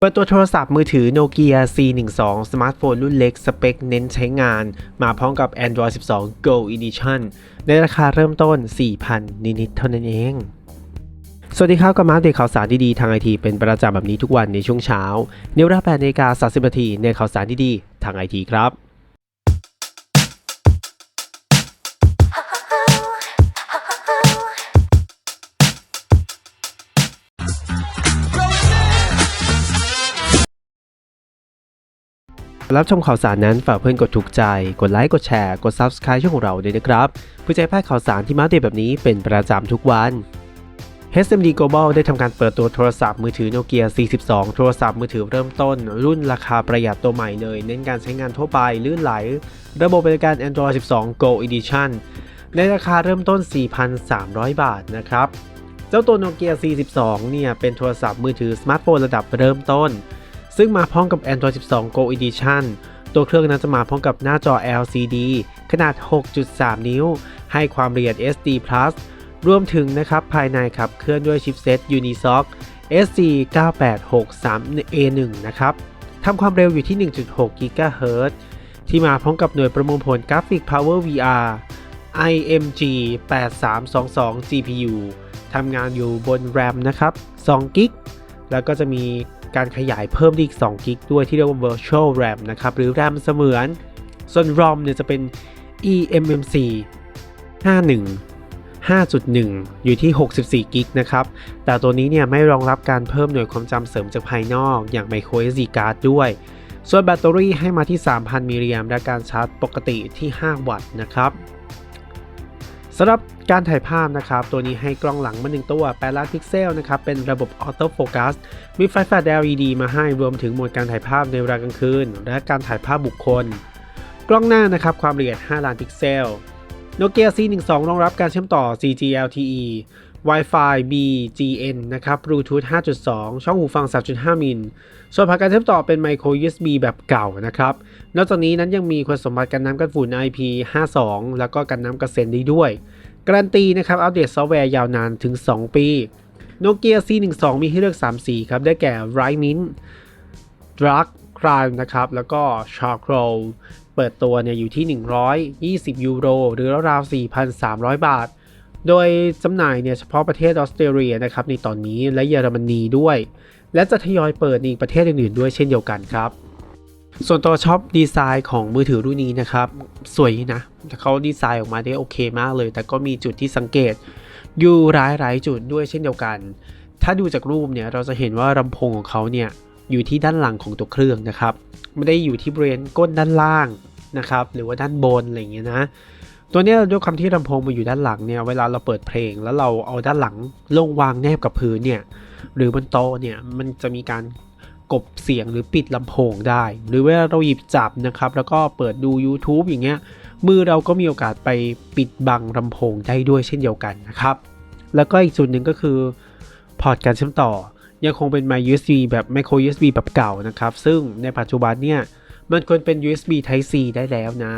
เปิดตัวโทรศัพท์มือถือ Nokia C12 สมาร์ทโฟนรุ่นเล็ก สเปคเน้นใช้งาน มาพร้อมกับ Android 12 Go Edition ในราคาเริ่มต้น 4,000 นิดๆเท่านั้นเอง สวัสดีครับกับมาอัปเดตข่าวสารดีๆทางไอทีเป็นประจำแบบนี้ทุกวันในช่วงเช้า เนวรา8นาฬิกา30นาทีในข่าวสารดีๆทางไอทีครับ รับชมข่าวสารนั้นฝากเพื่อนกดถูกใจ กดไลค์กดแชร์กด Subscribe ช่องของเราด้วยนะครับเพื่อจะให้พลาดข่าวสารที่มาเดตแบบนี้เป็นประจำทุกวัน HMD Global ได้ทำการเปิดตัวโทรศัพท์มือถือ Nokia C12 โทรศัพท์มือถือเริ่มต้น รุ่นราคาประหยัดตัวใหม่เลย เน้นการใช้งานทั่วไปลื่นไหล ระบบบริการ Android 12 Go Edition ในราคาเริ่มต้น 4,300 บาทนะครับ เจ้าตัว Nokia C12 เนี่ย เป็นโทรศัพท์มือถือสมาร์ทโฟนระดับเริ่มต้น ซึ่งมาพร้อมกับ Android 12 Go Edition ตัวเครื่องนั้นจะมาพร้อมกับหน้าจอ LCD ขนาด 6.3 นิ้ว ให้ความละเอียด SD+ รวมถึงนะครับภายในขับเคลื่อนด้วยชิปเซ็ต Unisoc SC 9863A1 นะครับทำความเร็วอยู่ที่ 1.6 GHz ที่มาพร้อมกับหน่วยประมวลผลกราฟิก Power VR IMG 8322 GPU ทำงานอยู่บน RAM นะครับ2 g b แล้วก็จะมี การขยายเพิ่มได้อีก2 g b ด้วยที่เรียกว่า Virtual RAM นะครับ หรือ RAM เสมือน ส่วน ROM เนี่ยจะเป็น eMMC 51 5.1 อยู่ที่ 64 กิกนะครับ แต่ตัวนี้เนี่ยไม่รองรับการเพิ่มหน่วยความจำเสริมจากภายนอกอย่าง micro SD card ด้วย ส่วนแบตเตอรี่ให้มาที่ 3,000 มิลลิแอมป์และการชาร์จปกติที่ 5 วัตต์นะครับ สำหรับการถ่ายภาพนะครับ ตัวนี้ให้กล้องหลังมา1ตัว 8 ล้านพิกเซลนะครับ เป็นระบบออโต้โฟกัส มีไฟแฟลช LED มาให้ รวมถึงโหมดการถ่ายภาพในเวลากลางคืน และการถ่ายภาพบุคคล กล้องหน้านะครับ ความละเอียด 5 ล้านพิกเซล Nokia C12 รองรับการเชื่อมต่อ 4G LTE Wi-Fi BGN นะครับ Bluetooth 5.2 ช่องหูฟัง 3.5 มิล ส่วนผ่านการเชื่อมต่อเป็น Micro USB แบบเก่านะครับ นอกจากนี้นั้นยังมีคุณสมบัติกันน้ำกันฝุ่น IP52 แล้วก็กันน้ำกระเซ็นได้ด้วย การันตีนะครับ อัปเดตซอฟต์แวร์ยาวนานถึง 2 ปี Nokia C12 มีให้เลือก 3 สีครับ ได้แก่ Bright Mint Dark Crime นะครับ แล้วก็ Charcoal เปิดตัวเนี่ยอยู่ที่ 120 ยูโร หรือราวๆ4,300 บาท โดยจำหน่ายเนี่ยเฉพาะประเทศออสเตรเลียนะครับในตอนนี้และเยอรมนีด้วย และจะทยอยเปิดในอีกประเทศอื่นๆด้วยเช่นเดียวกันครับ ส่วนตัวชอบดีไซน์ของมือถือรุ่นนี้นะครับสวยนะเขาดีไซน์ออกมาได้โอเคมากเลย แต่ก็มีจุดที่สังเกตอยู่หลายๆจุดด้วยเช่นเดียวกัน ถ้าดูจากรูปเนี่ยเราจะเห็นว่าลำโพงของเขาเนี่ยอยู่ที่ด้านหลังของตัวเครื่องนะครับ ไม่ได้อยู่ที่บริเวณก้นด้านล่างนะครับ หรือว่าด้านบนอะไรอย่างเงี้ยนะ ตัวนี้ด้วยคำที่ลำโพงมาอยู่ด้านหลังเนี่ยเวลาเราเปิดเพลง แล้วเราเอาด้านหลังลงวางแนบกับพื้นเนี่ยหรือบนโต๊ะเนี่ยมันจะมีการกบเสียงหรือปิดลำโพงได้ หรือเวลาเราหยิบจับนะครับแล้วก็เปิดดู YouTube อย่างเงี้ยมือเราก็มีโอกาสไปปิดบังลำโพงได้ด้วยเช่นเดียวกันนะครับ แล้วก็อีกจุดหนึ่งก็คือพอร์ตการเชื่อมต่อ ยังคงเป็น micro USB แบบ micro USB แบบเก่านะครับ ซึ่งในปัจจุบันเนี่ยมันควรเป็น USB Type C ได้แล้วนะ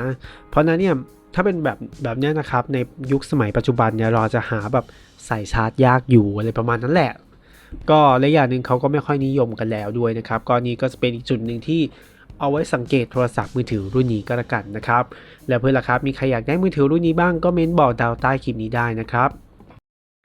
เพราะนั้นเนี่ย ถ้าเป็นแบบแบบนี้นะครับ ในยุคสมัยปัจจุบันเนี่ยเราจะหาแบบใส่ชาร์จยากอยู่อะไรประมาณนั้นแหละ ก็และอย่างหนึ่งเขาก็ไม่ค่อยนิยมกันแล้วด้วยนะครับก็นี้ก็จะเป็นอีกจุดหนึ่งที่เอาไว้สังเกตโทรศัพท์มือถือรุ่นนี้ก็แล้วกันนะครับ แล้วเพื่อนล่ะครับมีใครอยากได้มือถือรุ่นนี้บ้างก็เม้นบอกดาวใต้คลิปนี้ได้นะครับ